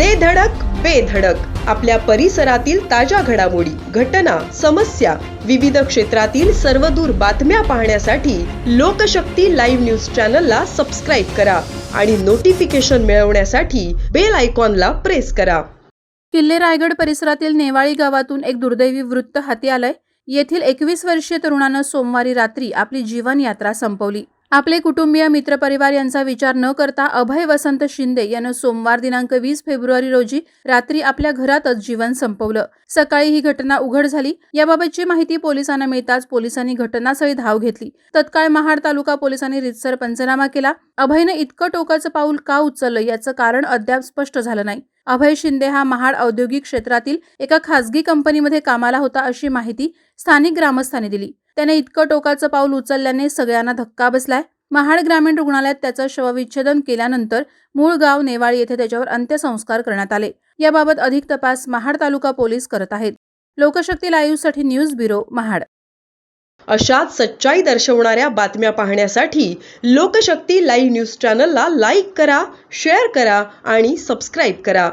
दे धडक बेधडक आपल्या परिसरातील ताज्या घडामोडी घटना समस्या विविध क्षेत्रातील सर्वदूर बातम्या पाहण्यासाठी लोकशक्ती लाईव्ह न्यूज चॅनलला सबस्क्राईब करा आणि नोटिफिकेशन मिळवण्यासाठी बेल आयकॉनला प्रेस करा. किल्ले रायगड परिसरातील नेवाळी गावातून एक दुर्दैवी वृत्त हाती आलंय. येथील एकवीस वर्षीय तरुणानं सोमवारी रात्री आपली जीवनयात्रा संपवली. आपले कुटुंबीय मित्रपरिवार यांचा विचार न करता अभय वसंत शिंदे यानं सोमवार दिनांक वीस फेब्रुवारी रोजी रात्री आपल्या घरातच जीवन संपवलं. सकाळी ही घटना उघड झाली. याबाबतची माहिती पोलिसांना मिळताच पोलिसांनी घटनास्थळी धाव घेतली. तत्काळ महाड तालुका पोलिसांनी रितसर पंचनामा केला. अभयनं इतकं टोकाचं पाऊल का उचललं याचं कारण अद्याप स्पष्ट झालं नाही. अभय शिंदे हा महाड औद्योगिक क्षेत्रातील एका खासगी कंपनीमध्ये कामाला होता अशी माहिती स्थानिक ग्रामस्थांनी दिली. त्याने इतकं टोकाचं पाऊल उचलल्याने सगळ्यांना धक्का बसलाय. महाड ग्रामीण रुग्णालयात त्याचं शवविच्छेदन केल्यानंतर मूळ गाव नेवाळी येथे त्याच्यावर अंत्यसंस्कार करण्यात आले. याबाबत अधिक तपास महाड तालुका पोलीस करत आहेत. लोकशक्ती लाईव्हसाठी न्यूज ब्युरो महाड. अशाच सच्चाई दर्शवणाऱ्या बातम्या पाहण्यासाठी लोकशक्ती लाईव्ह न्यूज चॅनलला लाईक करा शेअर करा आणि सबस्क्राईब करा.